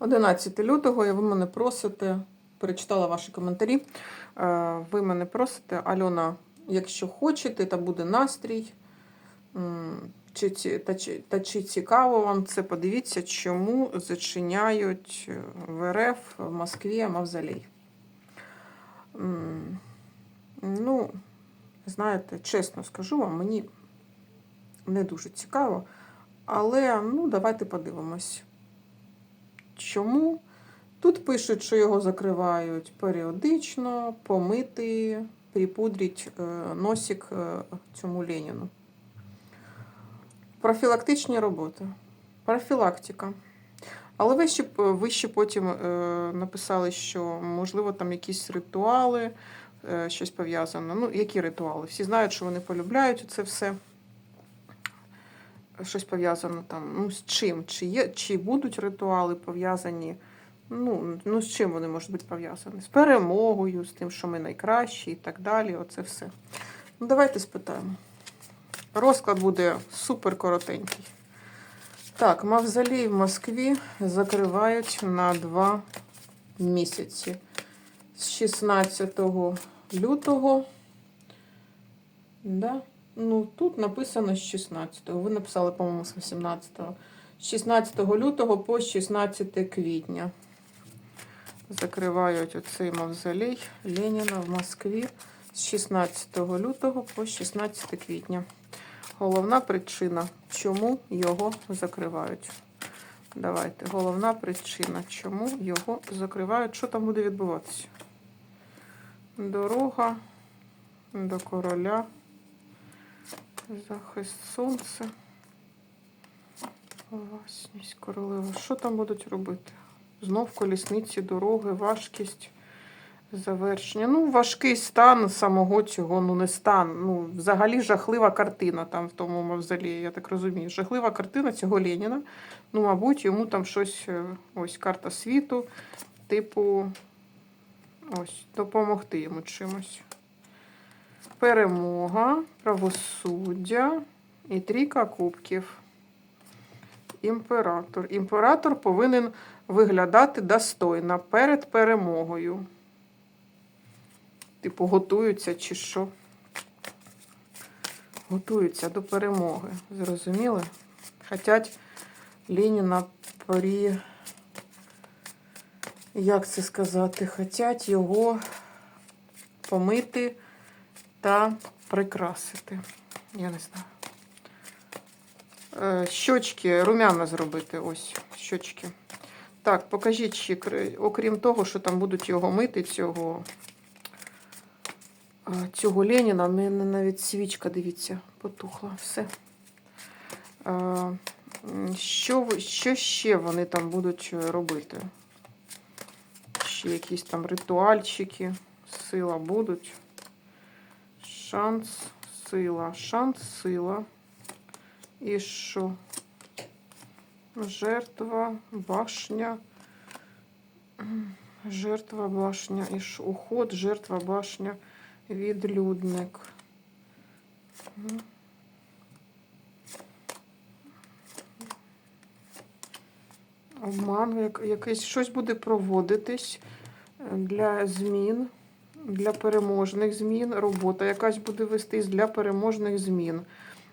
11 лютого, і ви мене просите, перечитала ваші коментарі. е, Ви мене просите, Альона, якщо хочете, та буде настрій. Чи, та, чи, та чи цікаво вам це? Подивіться, чому зачиняють е, в РФ в Москві мавзолей. Ну, знаєте, чесно скажу вам, мені не дуже цікаво. Але ну, давайте подивимось. Чому? Тут пишуть, що його закривають періодично, помити, припудріть е, носик е, цьому Леніну. Профілактичні роботи. Профілактика. Але ви ще, ви ще потім е, написали, що можливо там якісь ритуали, е, щось пов'язане. Ну, які ритуали? Всі знають, що вони полюбляють це все. Щось пов'язане там. Ну, з чим? Чи, є, чи будуть ритуали пов'язані? Ну, ну, з чим вони можуть бути пов'язані? З перемогою, з тим, що ми найкращі і так далі. Оце все. Ну, давайте спитаємо. Розклад буде супер коротенький. Так, мавзолей в Москві закривають на два місяці. З 16 лютого. Да? Ну, тут написано з 16-го. Ви написали, по-моєму, з 18-го. З 16 лютого по 16 квітня. Закривають оцей мавзолей Леніна в Москві з 16 лютого по 16 квітня. Головна причина, чому його закривають. Давайте. Головна причина, чому його закривають. Що там буде відбуватися? Дорога до короля. Захист сонця. Власність королева. Що там будуть робити? Знов колісниці, дороги, важкість, завершення. Ну, важкий стан самого цього, ну не стан. Ну, взагалі жахлива картина там в тому мавзолеї, я так розумію. Жахлива картина цього Леніна. Ну, мабуть, йому там щось, е, ось карта світу, типу, ось, допомогти йому чимось. Перемога, правосуддя і трійка кубків. Імператор. Імператор повинен виглядати достойно перед перемогою. Типу, готуються чи що? Готуються до перемоги. Зрозуміли? Хотять Леніна при. Як це сказати? Хотять його помити та прикрасити. Я не знаю. Е, Щочки, румяна зробити. Ось, щочки. Так, покажіть ще, окрім того, що там будуть його мити, цього, е, цього Леніна, в мене навіть свічка, дивіться, потухла. Все. Е, Що, що ще вони там будуть робити? Ще якісь там ритуальчики, сила будуть. Шанс, сила, шанс, сила. І що? Жертва, башня. Жертва, башня. І що? Уход, жертва, башня, відлюдник. Обман, якийсь щось буде проводитись для змін, для переможних змін. Робота якась буде вестись для переможних змін.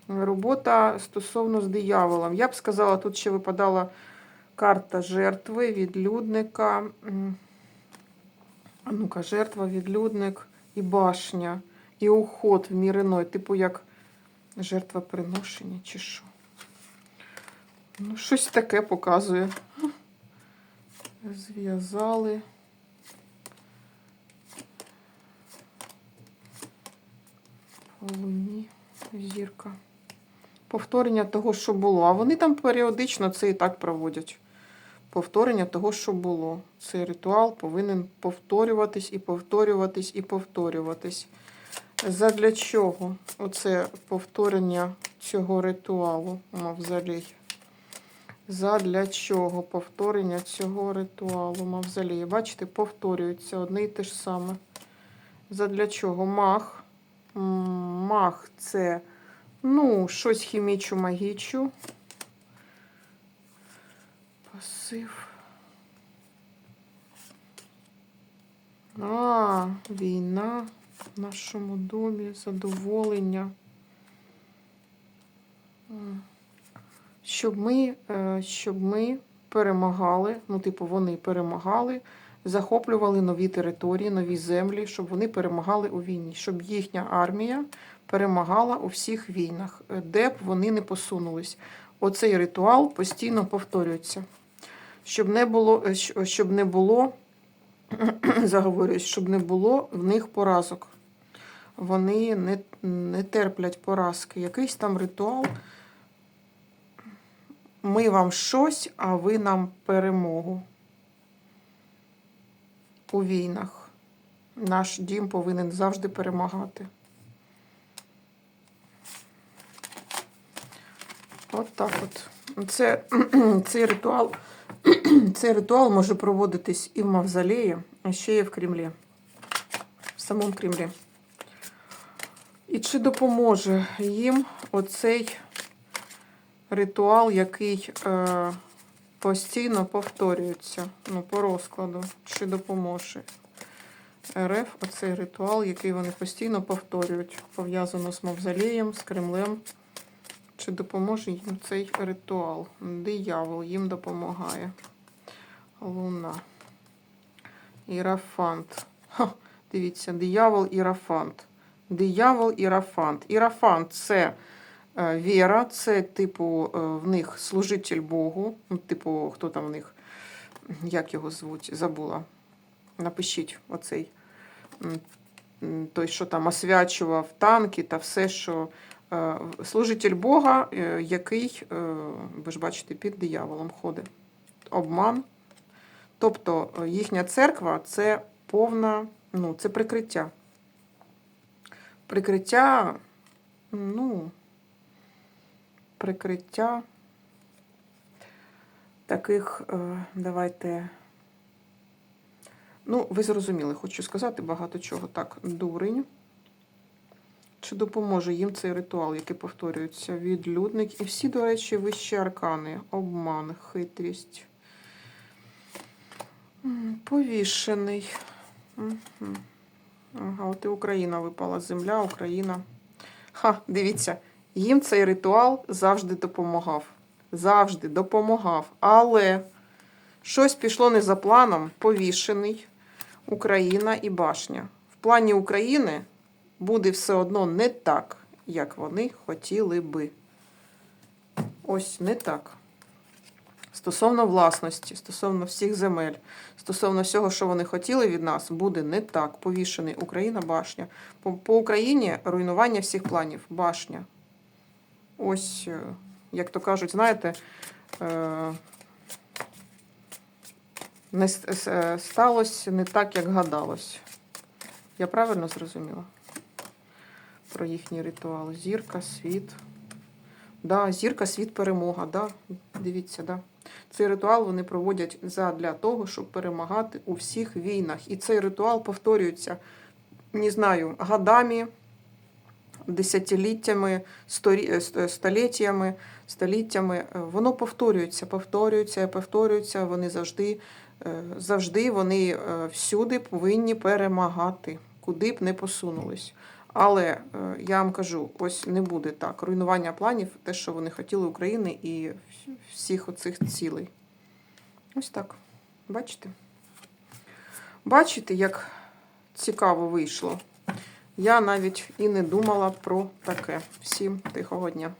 Робота стосовно з дияволом. Я б сказала, тут ще випадала карта жертви, відлюдника. Ну-ка, жертва, відлюдник і башня, і уход в мір іной, типу як жертва приношення чи що. Ну, щось таке показує. Зв'язали. Луні зірка. Повторення того, що було. А вони там періодично це і так проводять. Повторення того, що було. Цей ритуал повинен повторюватись і повторюватись і повторюватись. Задля чого оце повторення цього ритуалу мавзолей? Задля чого повторення цього ритуалу мавзолеї? Бачите, повторюється одне і те ж саме. Задля чого? Мах. Мах це, ну, щось хімічу магічу. Пасив. А, війна в нашому домі, задоволення. Щоб ми, е, щоб ми перемагали, ну, типу, вони перемагали захоплювали нові території, нові землі, щоб вони перемагали у війні, щоб їхня армія перемагала у всіх війнах, е, де б вони не посунулись. Оцей ритуал постійно повторюється. Щоб не було, е, щоб не було заговорююсь, щоб не було в них поразок. Вони не, не терплять поразки. Якийсь там ритуал. Ми вам щось, а ви нам перемогу. У війнах. Наш дім повинен завжди перемагати. От так от. Це, цей ритуал цей ритуал може проводитись і в Мавзолеї, а ще і в Кремлі. В самому Кремлі. І чи допоможе їм оцей ритуал, який е, постійно повторюється ну, по розкладу? Чи допоможе РФ оцей ритуал, який вони постійно повторюють, пов'язано з Мавзолеєм, з Кремлем? Чи допоможе їм цей ритуал? Диявол їм допомагає. Луна. Ірафант. Ха, дивіться, диявол ірафант. Диявол ірафант. Ірафант це віра, це, типу, е, в них служитель Богу. Ну, типу, хто там в них, як його звуть, забула. Напишіть оцей. Той, що там освячував танки та все, що е, служитель Бога, е, який, е, ви ж бачите, під дияволом ходить. Обман. Тобто е, їхня церква це повна, ну, це прикриття. Прикриття, ну, прикриття таких, е, давайте. Ну, ви зрозуміли, хочу сказати багато чого. Так, дурень. Чи допоможе їм цей ритуал, який повторюється? Відлюдник. І всі, до речі, вищі аркани. Обман, хитрість. Повішений. Мгм. Ага, от і Україна випала. Земля, Україна. Ха, дивіться, їм цей ритуал завжди допомагав. Завжди допомагав. Але щось пішло не за планом. Повішений. Україна і башня. В плані України буде все одно не так, як вони хотіли би. Ось не так. Стосовно власності, стосовно всіх земель, стосовно всього, що вони хотіли від нас, буде не так. Повішений Україна, башня. По, по Україні руйнування всіх планів. Башня. Ось, е, як то кажуть, знаєте, е, не е, сталося не так, як гадалось. Я правильно зрозуміла? Про їхній ритуал. Зірка, світ. Да, зірка, світ, перемога. Да. Дивіться, да. Цей ритуал вони проводять задля того, щоб перемагати у всіх війнах. І цей ритуал повторюється, не знаю, годами, десятиліттями, е, століттями, століттями. Е, Воно повторюється, повторюється повторюється. Вони завжди, е, завжди вони всюди повинні перемагати, куди б не посунулись. Але я вам кажу, ось не буде так. Руйнування планів, те, що вони хотіли України і всіх оцих цілей. Ось так. Бачите? Бачите, як цікаво вийшло. Я навіть і не думала про таке. Всім тихого дня.